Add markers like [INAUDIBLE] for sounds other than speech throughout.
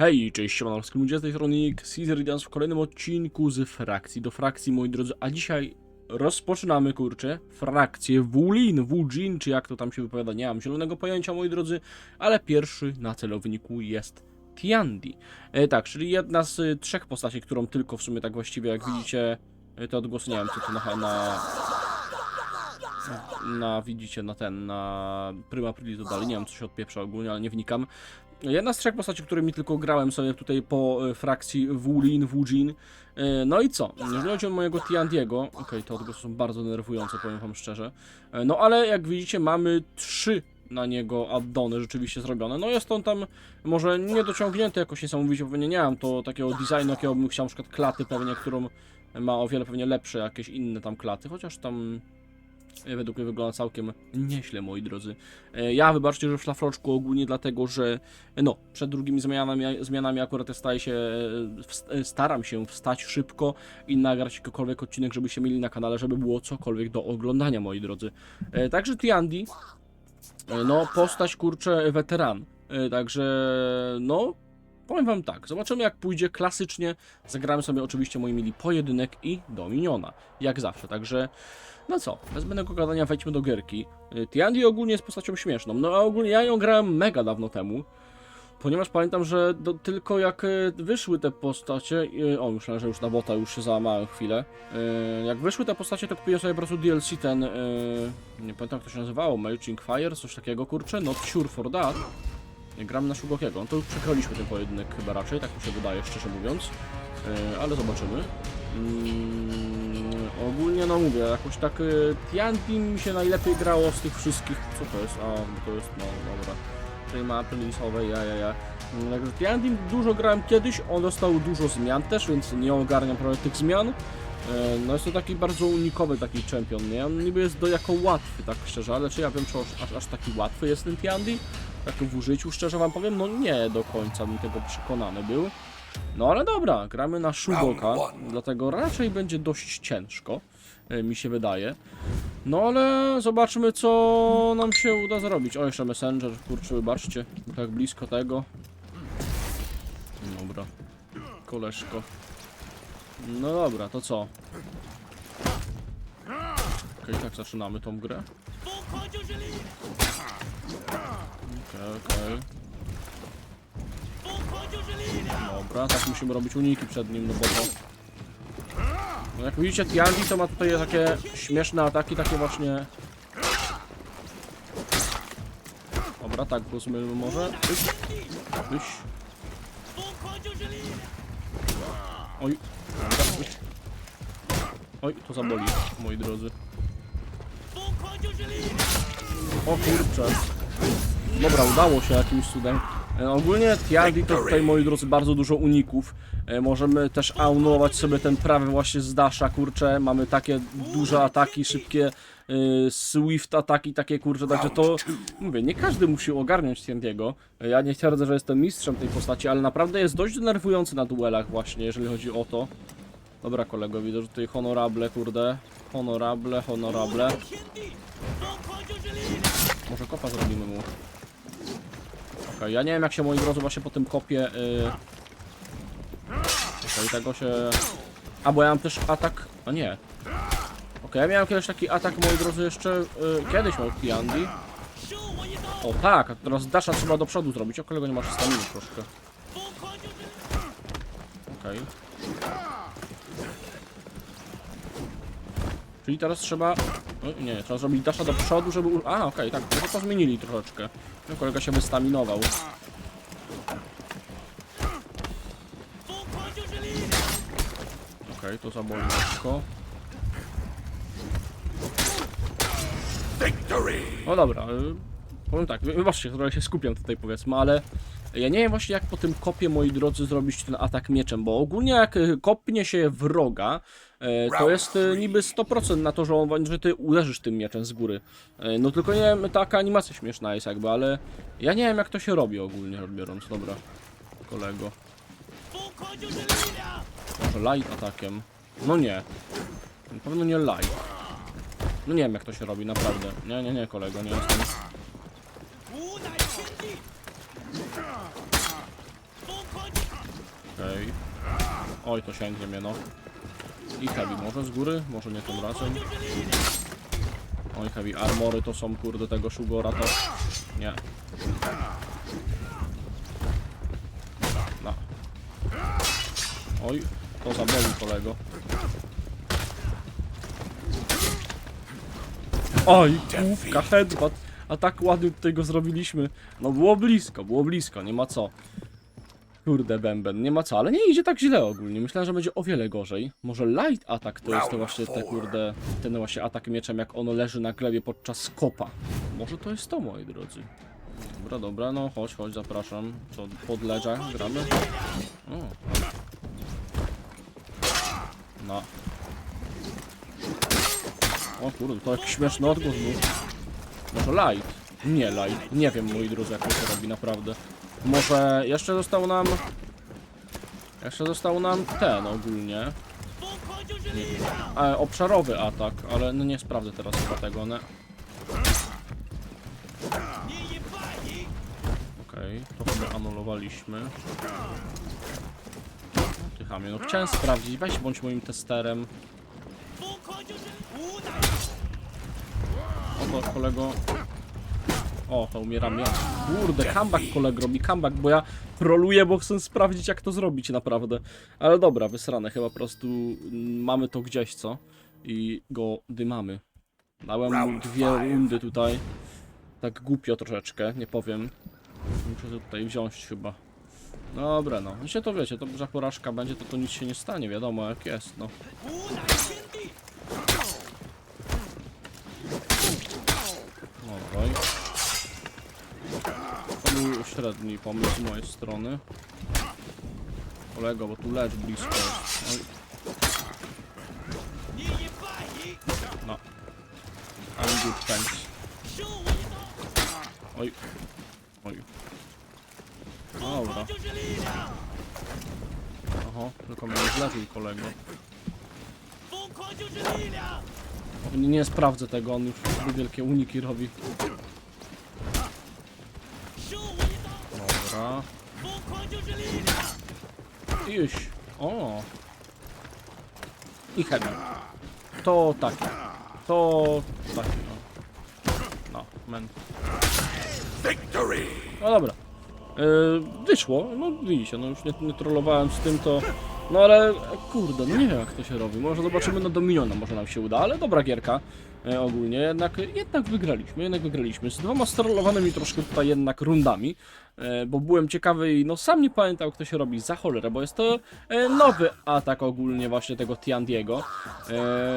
Hej, cześć, siemano, ludzie z tej strony Caesar w kolejnym odcinku z frakcji do frakcji, moi drodzy, a dzisiaj rozpoczynamy, kurczę, frakcję Wulin, Wujin, czy jak to tam się wypowiada, nie mam zielonego pojęcia, moi drodzy, ale pierwszy na celowniku jest Tiandi. E, tak, czyli jedna z y, trzech postaci, którą tylko w sumie tak właściwie, jak widzicie, y, te odgłosy, nie wiem, co to na... na na, widzicie, na ten, na Prima Aprilis dodali, nie wiem, co się odpieprza ogólnie, ale nie wnikam. Jedna z trzech postaci, którymi tylko grałem sobie tutaj po e, frakcji Wulin, Wujin. E, No i co? Jeżeli chodzi o mojego Tiandiego, okej, te odgłosy są bardzo denerwujące, powiem wam szczerze. E, No ale jak widzicie, mamy trzy na niego addony rzeczywiście zrobione. No jest on tam może nie dociągnięty jakoś niesamowicie, pewnie nie mam to takiego designu, jakiego bym chciał, na przykład klaty pewnie, którą ma o wiele pewnie lepsze jakieś inne tam klaty, chociaż tam według mnie wygląda całkiem nieźle, moi drodzy. E, Ja wybaczcie, że w szlafroczku ogólnie dlatego, że e, no, przed drugimi zmianami, zmianami akurat staję się, e, e, staram się wstać szybko i nagrać jakikolwiek odcinek, żebyście mieli na kanale, żeby było cokolwiek do oglądania, moi drodzy. E, Także Tiandi, e, no postać kurczę weteran, E, także no powiem wam tak, zobaczymy jak pójdzie klasycznie, zagramy sobie oczywiście moi mili pojedynek i Dominiona, jak zawsze, także no co, bez zbędnego gadania wejdźmy do gierki. Y, Tiandi ogólnie jest postacią śmieszną, no a ogólnie ja ją grałem mega dawno temu, ponieważ pamiętam, że do, tylko jak y, wyszły te postacie, y, o myślałem, że już na bota już się załamałem chwilę, jak wyszły te postacie, to kupiłem sobie po prostu DLC ten, nie pamiętam jak to się nazywało, Melching Fire, coś takiego, kurczę, not sure for that. Nie, gramy na Shugokiego, no to już przegraliśmy ten pojedynek chyba raczej, tak mi się wydaje, szczerze mówiąc, y, ale zobaczymy. Mm, ogólnie no mówię, jakoś tak y, Tianti mi się najlepiej grało z tych wszystkich. Co to jest? A, to jest, no dobra. Tutaj ma release'owe, ja, ja, ja. Mm, Także Tianti dużo grałem kiedyś, on dostał dużo zmian też, więc nie ogarniam prawie tych zmian. E, No jest to taki bardzo unikowy taki czempion, nie? On niby jest dojako łatwy, tak szczerze, ale czy ja wiem, czy aż, aż taki łatwy jest ten Tiandi? Tak w użyciu, szczerze wam powiem, no nie do końca bym tego przekonany był. No ale dobra, gramy na Shugoka, dlatego raczej będzie dość ciężko, e, mi się wydaje. No ale zobaczmy, co nam się uda zrobić. O, jeszcze Messenger, kurczę, wybaczcie, tak blisko tego. Dobra, koleżko. No dobra, to co? Okej, tak zaczynamy tą grę. Okej, okej. Dobra, tak musimy robić uniki przed nim, no bo to... No jak widzicie, Tiandi to ma tutaj takie śmieszne ataki, takie właśnie... Dobra, tak rozumiemy może. Oj. Oj, to zaboli, moi drodzy. O kurczę. Dobra, udało się jakimś cudem. E, ogólnie Tiandi to tutaj, moi drodzy, bardzo dużo uników. E, możemy też anulować sobie ten prawy właśnie z kurczę. Mamy takie duże ataki, szybkie e, swift ataki, takie kurczę, także to, mówię, nie każdy musi ogarniać Tiandiego. E, Ja nie twierdzę, że jestem mistrzem tej postaci, ale naprawdę jest dość denerwujący na duelach właśnie, jeżeli chodzi o to. Dobra kolego, widzę, że tutaj honorable, kurde. Honorable, honorable. Może kopa zrobimy mu. Okej, ja nie wiem jak się moi drodzy właśnie po tym kopie. Yy... Okej, tego się. A bo ja mam też atak. A nie. Okej, ja miałem kiedyś taki atak moi drodzy jeszcze. Yy, kiedyś miał Tiandi. O tak, teraz dasza trzeba do przodu zrobić. O kolego nie masz staminy troszkę. Okej. Czyli teraz trzeba... O, nie, trzeba zrobić dasza do przodu, żeby... u- A, okej, tak, to, to zmienili troszeczkę. No, kolega się wystaminował. Okej, to zaboli lekko. No dobra, y, powiem tak, wy- wybaczcie, trochę się skupiam tutaj powiedzmy, ale ja nie wiem właśnie jak po tym kopie, moi drodzy, zrobić ten atak mieczem, bo ogólnie jak y, kopnie się wroga, to jest y, niby 100% na to, że, on, że ty uderzysz tym mieczem z góry. E, No tylko nie wiem, taka animacja śmieszna jest jakby, ale ja nie wiem jak to się robi ogólnie rzecz biorąc, dobra, kolego. Może light atakiem? No nie. Na pewno nie light. No nie wiem jak to się robi, naprawdę. Nie, nie, nie kolego, nie jestem. Okej. Oj, to sięgnie mnie, no. I heavy może z góry? Może nie tym razem. Oj, heavy armory to są, kurde, tego Shugora to... Nie. No. Oj, to zaboli kolego. Oj, główka, headbutt. A tak ładnie tutaj go zrobiliśmy. No było blisko, było blisko, nie ma co. Kurde, bęben, nie ma co, ale nie idzie tak źle ogólnie. Myślałem, że będzie o wiele gorzej. Może light attack to jest to właśnie te kurde, ten właśnie atak mieczem, jak ono leży na glebie podczas kopa. Może to jest to, moi drodzy. Dobra, dobra, no chodź, chodź, zapraszam. Co, pod ledża gramy? O. No. O kurde, to jakiś śmieszny odgłos był. Może light? Nie light. Nie wiem, moi drodzy, jak to się robi naprawdę. Może jeszcze został nam... Jeszcze został nam ten ogólnie. E, obszarowy atak, ale no nie sprawdzę teraz chyba tego, ne? Okej, to chyba anulowaliśmy. Ty no chciałem sprawdzić, weź bądź moim testerem. Oto kolego. O, to umieram ja. Kurde, comeback kolego robi comeback, bo ja troluję, bo chcę sprawdzić jak to zrobić naprawdę. Ale dobra, wysrane, chyba po prostu mm, mamy to gdzieś, co? I go dymamy. Dałem mu dwie rundy tutaj. Tak głupio troszeczkę, nie powiem. Muszę to tutaj wziąć chyba. Dobra, no. Myślę to wiecie, to że porażka będzie, to to nic się nie stanie, wiadomo jak jest, no. Oj. Był średni pomysł z mojej strony. Kolego, bo tu lecz blisko. No. I'm good, thanks. Oj. Oj. Dobra. Oho, tylko mnie zleczył kolego. Nie, nie sprawdzę tego, on już wielkie uniki robi. Dobra. Iś. O. I heavy. To takie. To takie. No, no men. No dobra. Yy, wyszło, no widzicie, no już nie, nie trollowałem z tym to... No ale kurde, no nie wiem jak to się robi. Może zobaczymy na Dominiona, może nam się uda, ale dobra gierka. E, ogólnie jednak, jednak wygraliśmy, jednak wygraliśmy. Z dwoma strollowanymi troszkę tutaj jednak rundami. E, bo byłem ciekawy i no sam nie pamiętał jak to się robi za cholerę, bo jest to e, nowy atak ogólnie właśnie tego Tiandiego.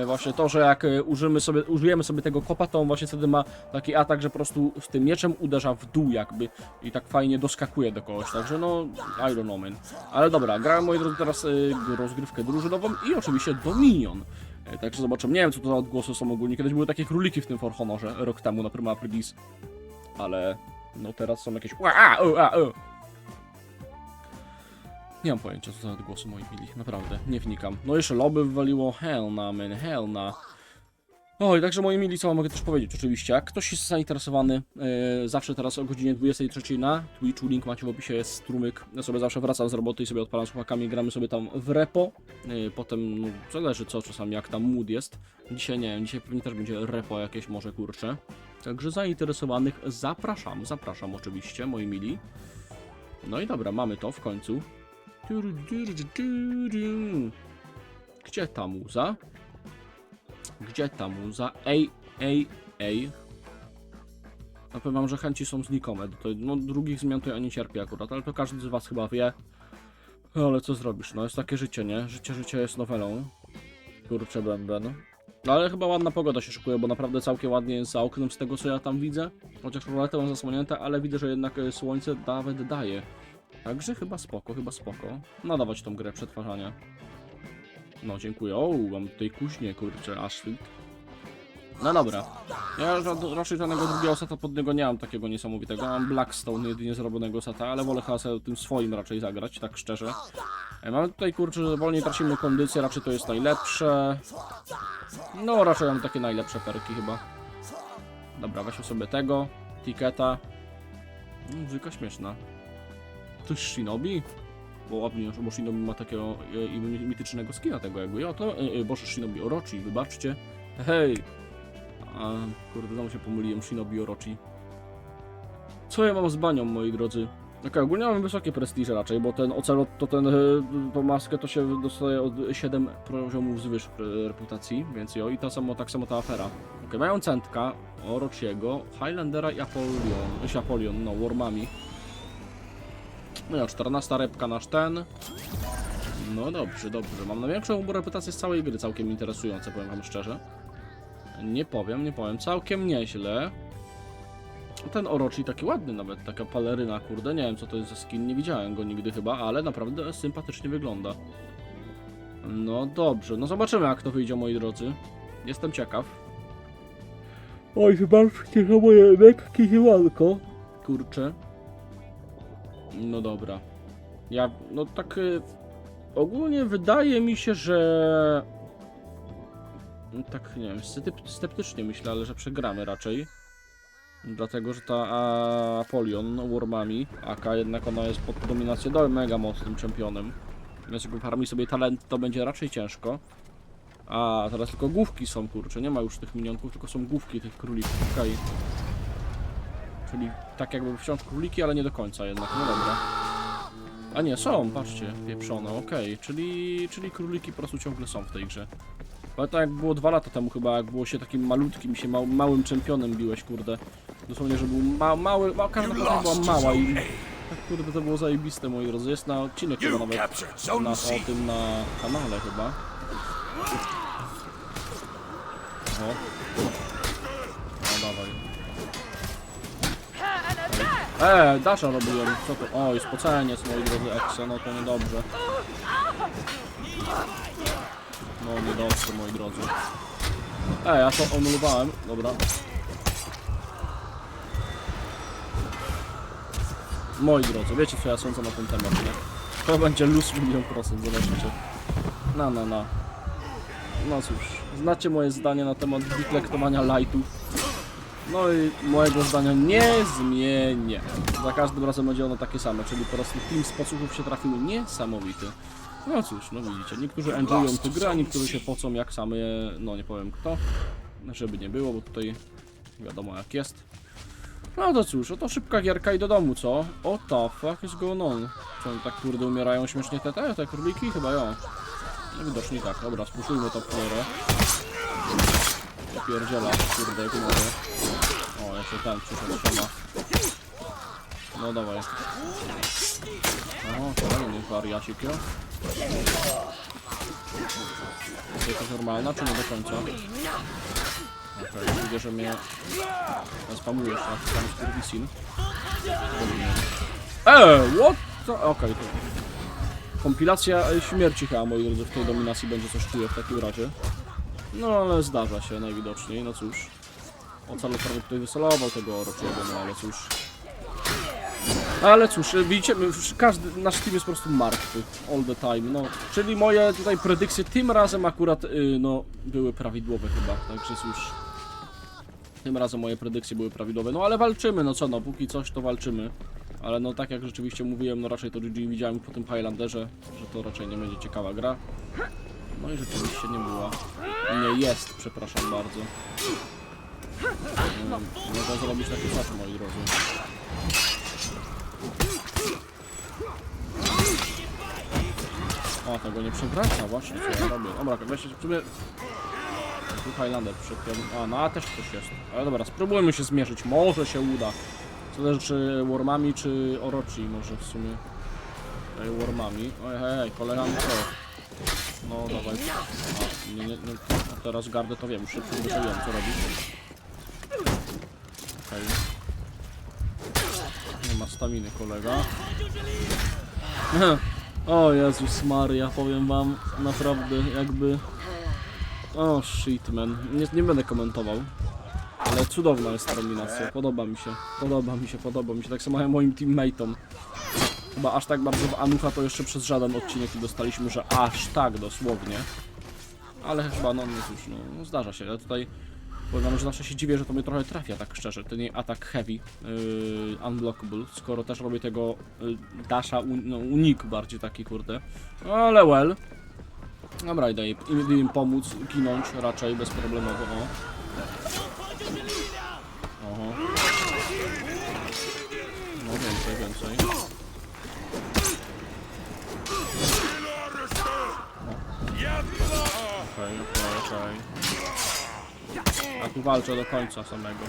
Właśnie to, że jak użymy sobie, użyjemy sobie tego kopa, to on właśnie wtedy ma taki atak, że po prostu z tym mieczem uderza w dół jakby i tak fajnie doskakuje do kogoś, także no I don't know man. Ale dobra, grałem moi drodzy teraz rozgrywkę drużynową i oczywiście Dominion. E, Także zobaczymy, nie wiem co to za odgłosy są ogólnie, kiedyś były takie króliki w tym For Honorze, rok temu na Prima Aprilis. Ale no teraz są jakieś ua, a, o, a, o. Nie mam pojęcia co za odgłosy moi mili, naprawdę, nie wnikam. No jeszcze lobby wywaliło, hell na man, hell na. Oj, także moi mili, co mogę też powiedzieć, oczywiście, jak ktoś jest zainteresowany, e, zawsze teraz o godzinie 23 na Twitchu, link macie w opisie, jest strumyk, ja sobie zawsze wracam z roboty i sobie odpalam chłopakami, gramy sobie tam w repo, e, potem, no, zależy co czasami, jak tam mood jest, dzisiaj nie wiem, dzisiaj pewnie też będzie repo jakieś może, kurcze, także zainteresowanych zapraszam, zapraszam oczywiście, moi mili. No i dobra, mamy to w końcu. Gdzie ta muza? Gdzie ta muza? Ej, ej, ej. Ja że chęci są znikome. To, no, drugich zmian to ja nie cierpię akurat, ale to każdy z was chyba wie. No, Ale co zrobisz? No jest takie życie, nie? Życie, życie jest nowelą. Kurczę, bęben. No ale chyba ładna pogoda się szykuje, bo naprawdę całkiem ładnie jest za oknem z tego co ja tam widzę. Chociaż rolety mam zasłonięte, ale widzę, że jednak e, słońce nawet daje. Także chyba spoko, chyba spoko. Nadawać tą grę przetwarzania. No dziękuję. O, mam tutaj kuźnię, kurczę, Ashfield. No dobra. Ja ża- raczej żadnego drugiego seta pod niego nie mam takiego niesamowitego. Mam Blackstone jedynie zrobionego seta, ale wolę chyba sobie tym swoim raczej zagrać, tak szczerze. E, Mamy tutaj kurczę, że wolniej tracimy kondycję, raczej to jest najlepsze. No raczej mam takie najlepsze perki chyba. Dobra, weźmy sobie tego, tiketa. Muzyka śmieszna. To jest Shinobi? Bo ładnie, bo Shinobi ma takiego e, mitycznego skina tego jakby. Ja to, e, e, boże, Shinobi Orochi, wybaczcie. Hej! A, kurde, znowu się pomyliłem, Shinobi Orochi. Co ja mam z banią, moi drodzy? Okej, ogólnie mamy wysokie prestiże raczej, bo ten ocelot, to ten, e, tą maskę to się dostaje od 7 poziomów zwyż reputacji, więc jo, i to samo, tak samo ta afera. Okej, mają Centka, Orochiego, Highlandera i Apolion, Apolion, no, Wormami. No ja, 14 repka nasz ten. No dobrze, dobrze. Mam największą reputację z całej gry, całkiem interesujące, powiem wam szczerze. Nie powiem, nie powiem, całkiem nieźle. Ten Orochi taki ładny nawet, taka paleryna, kurde, nie wiem co to jest za skin, nie widziałem go nigdy chyba, ale naprawdę sympatycznie wygląda. No dobrze, no zobaczymy jak to wyjdzie moi drodzy. Jestem ciekaw. Oj, zobaczcie, że moje lekkie ziełanko. Kurczę. No dobra. Ja, no tak y, ogólnie wydaje mi się, że no tak, nie wiem, scepty- sceptycznie myślę, ale że przegramy raczej. Dlatego, że ta Apolion Wormami, AK jednak ona jest pod dominacją do mega mocnym czempionem. Więc jak farmi sobie talent, to będzie raczej ciężko. A teraz tylko główki są, kurczę, nie ma już tych minionków, tylko są główki tych królików, okej. Czyli tak jakby wciąż króliki, ale nie do końca jednak, no dobra. A nie, są, patrzcie, pieprzone, okej, czyli, czyli króliki po prostu ciągle są w tej grze. Ale to jak było dwa lata temu chyba, jak było się takim malutkim, się mał, małym czempionem biłeś, kurde. Dosłownie, że był ma, mały, ma, każda postać była mała i tak kurde to było zajebiste, moi drodzy. Jest na odcinek chyba nawet na, o tym na kanale chyba. Oho. E, Dasha robiłem, co to? O, jest spoceniec, moi drodzy, Exe, no to niedobrze. No niedobrze, moi drodzy. E, ja to anulowałem, dobra. Moi drodzy, wiecie co ja sądzę na ten temat, nie? To będzie luz milion procent, zobaczycie. No, no, no. No cóż, znacie moje zdanie na temat deklektowania lightów. No i mojego zdania nie zmienię. Za każdym razem będzie ono takie same, czyli po prostu team sposobów się trafiły niesamowity. No cóż, no widzicie, niektórzy enjoyują tę grę, niektórzy się pocą jak same, no nie powiem kto. Żeby nie było, bo tutaj wiadomo jak jest. No to cóż, oto szybka gierka i do domu, co? O the fuck is going on? Czy oni tak kurde umierają śmiesznie te, te, te króliki? Chyba ja. No widocznie tak, dobra, spuszczujmy to florę. Pierdziela, kurde, jak mówię. O, jeszcze ten przyszedł, siema. No dawaj. O, kolejny wariacik, jo. Jest jakaś normalna, czy nie do końca? Okej, widzę, że mnie spamujesz na tam skurwisin. Eee, what. Okej, to... Kompilacja śmierci chyba, moi drodzy, w tej dominacji będzie coś czuję w takim razie. No, ale zdarza się najwidoczniej, no cóż. Ocalot prawie tutaj wysolował tego Orochiego, no ale cóż. Ale cóż, widzicie, każdy, nasz team jest po prostu martwy all the time, no. Czyli moje tutaj predykcje tym razem akurat, y, no, były prawidłowe chyba, także cóż. Tym razem moje predykcje były prawidłowe, no ale walczymy, no co no, póki coś to walczymy. Ale no tak jak rzeczywiście mówiłem, no raczej to GG widziałem po tym Highlanderze, że to raczej nie będzie ciekawa gra. No i rzeczywiście nie była. Nie jest, przepraszam bardzo. No, zrobić takie rzeczy, moi drodzy. O, tego nie przewraca, właśnie, co ja robię. Dobra, weźcie w sumie... Tu Highlander przyszedł. A, no a też ktoś jest. Ale dobra, spróbujmy się zmierzyć, może się uda. Zależy czy Wormami, czy Orochi może w sumie. Ej, Wormami. Oj, hej, hej, koleżanko. No, dawaj. A, nie, nie, nie. A teraz gardę to wiem, już się przyzwyczaiłem, co robić. Okej. Nie ma staminy, kolega. [LAUGHS] O Jezus Maria, powiem wam, naprawdę jakby... O shit man, nie, nie będę komentował. Ale cudowna jest ta dominacja, podoba mi się, podoba mi się, podoba mi się, tak samo jak moim teammateom. Chyba aż tak bardzo w Anucha to jeszcze przez żaden odcinek nie dostaliśmy, że aż tak dosłownie. Ale chyba, no, no cóż, no, no zdarza się, ja tutaj Powiem że zawsze się dziwię, że to mnie trochę trafia, tak szczerze, ten atak heavy, yy, unblockable, skoro też robię tego yy, dasha, un, no, unik bardziej taki, kurde. Ale well. Dobra, idę im, im pomóc, ginąć raczej bezproblemowo, o. Oho. No więcej, więcej. Okej, okej, okej. A tu walczę do końca samego.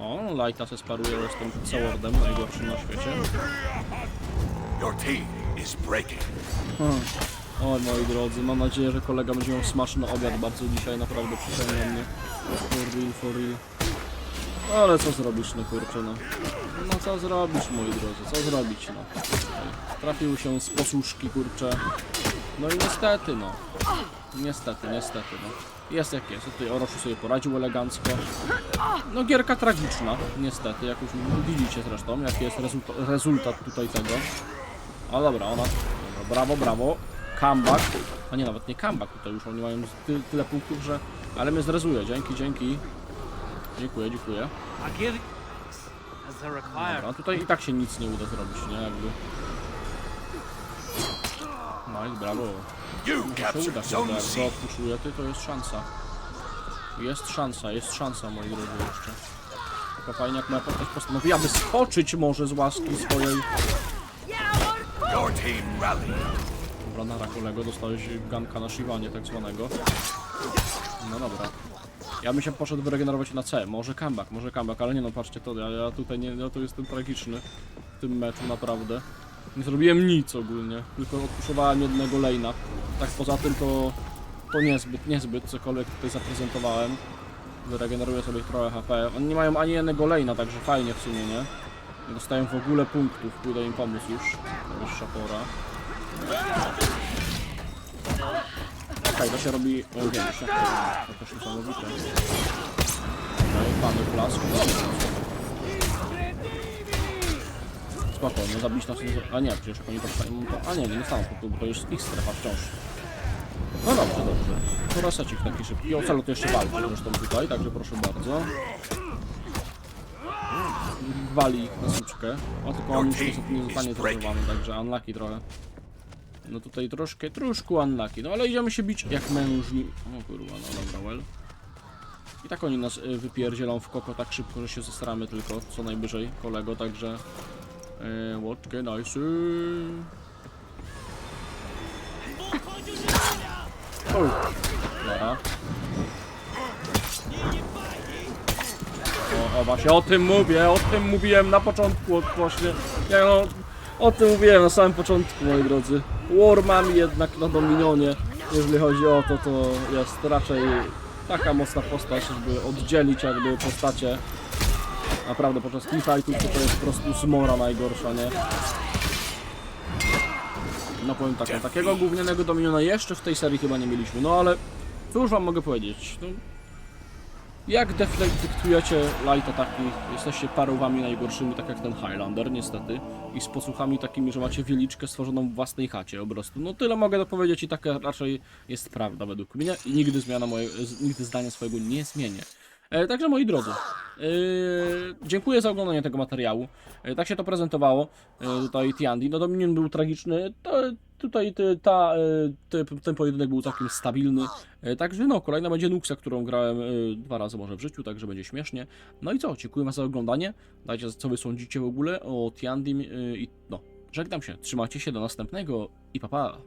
O, Lighta se sparuje z tym Swordem, najgorszym na świecie. Your team is breaking. Oj, moi drodzy, mam nadzieję, że kolega będzie miał smaczny obiad bardzo dzisiaj, naprawdę przyciągnie mnie. For real, for real. Ale co zrobisz, no kurczę, no. No co zrobisz, moi drodzy, co zrobić, no. Trafił się z posłuszki, kurczę. No i niestety, no. Niestety, niestety, no. Jest jak jest, tutaj Oroszu sobie poradził elegancko. No gierka tragiczna, niestety, jak już widzicie zresztą, jaki jest rezultat, rezultat tutaj tego. A dobra, ona. Dobra, brawo, brawo. Comeback. A nie, nawet nie comeback tutaj już, oni mają ty, tyle punktów, że... Ale mnie zrezuje, dzięki, dzięki. Dziękuję, dziękuję. Dobra, tutaj i tak się nic nie uda zrobić, nie? Jakby... Nice, brawo. To uda się, jak go ty, to jest szansa. Jest szansa, jest szansa, moi drodzy, jeszcze. Tylko fajnie, jak moja postać postanowiłaby skoczyć może z łaski swojej. Dobra, nara kolego, dostałeś ganka na Shiwanie tak zwanego. No dobra. Ja bym się poszedł wyregenerować na C, może comeback, może comeback, ale nie no, patrzcie to, ja, ja tutaj nie, ja tu jestem tragiczny w tym meczu, naprawdę. Nie zrobiłem nic ogólnie, tylko odpuszowałem jednego lane'a. Tak poza tym to, to niezbyt, niezbyt cokolwiek tutaj zaprezentowałem. Wyregeneruję sobie trochę HP. Oni nie mają ani jednego lane'a, także fajnie w sumie, nie? Nie dostają w ogóle punktów, pójdę im pomóc już. Wyższa pora. Okej, to się robi o, większe. To też niesamowite. Okej, pany blask. Spokojnie, zabić nas. A nie, przecież oni powstają... To... A nie, nie staną po bo to już ich strefa wciąż. No dobrze, dobrze. To resecik taki szybki. O, celu to jeszcze walczy zresztą tutaj, także proszę bardzo. Wali ich na suczkę. O, tylko on już niestety nie zostanie traktowany, także unlucky trochę. No tutaj troszkę, troszkę unlucky, no ale idziemy się bić jak mężni. O kurwa, no dobra, well. I tak oni nas y, wypierdzielą w koko tak szybko, że się zesramy tylko, co najwyżej, kolego, także... Y, what can I say? O, dobra. O, o właśnie, o tym mówię, o tym mówiłem na początku, od- właśnie. No, o tym mówiłem na samym początku, moi drodzy. Warman jednak na Dominionie, jeżeli chodzi o to, to jest raczej taka mocna postać, żeby oddzielić jakby postacie. Naprawdę podczas teamfightów to, jest po prostu zmora najgorsza, nie? No powiem tak, no, takiego gównianego Dominiona jeszcze w tej serii chyba nie mieliśmy, no ale cóż wam mogę powiedzieć, no, jak deflect dyktujecie light ataki, jesteście parowami najgorszymi, tak jak ten Highlander niestety i z posłuchami takimi, że macie wieliczkę stworzoną w własnej chacie po prostu. No tyle mogę dopowiedzieć i taka raczej jest prawda według mnie i nigdy zmiana moje, nigdy zdania swojego nie zmienię. E, także moi drodzy, e, dziękuję za oglądanie tego materiału. E, tak się to prezentowało. Tutaj Tiandi. No Dominion był tragiczny. To, tutaj ta, ten pojedynek był całkiem stabilny. Także no, kolejna będzie Nuxa, którą grałem dwa razy może w życiu, także będzie śmiesznie. No i co, dziękuję wam za oglądanie. Dajcie co wy sądzicie w ogóle o Tiandim i no, żegnam się. Trzymajcie się do następnego i pa pa.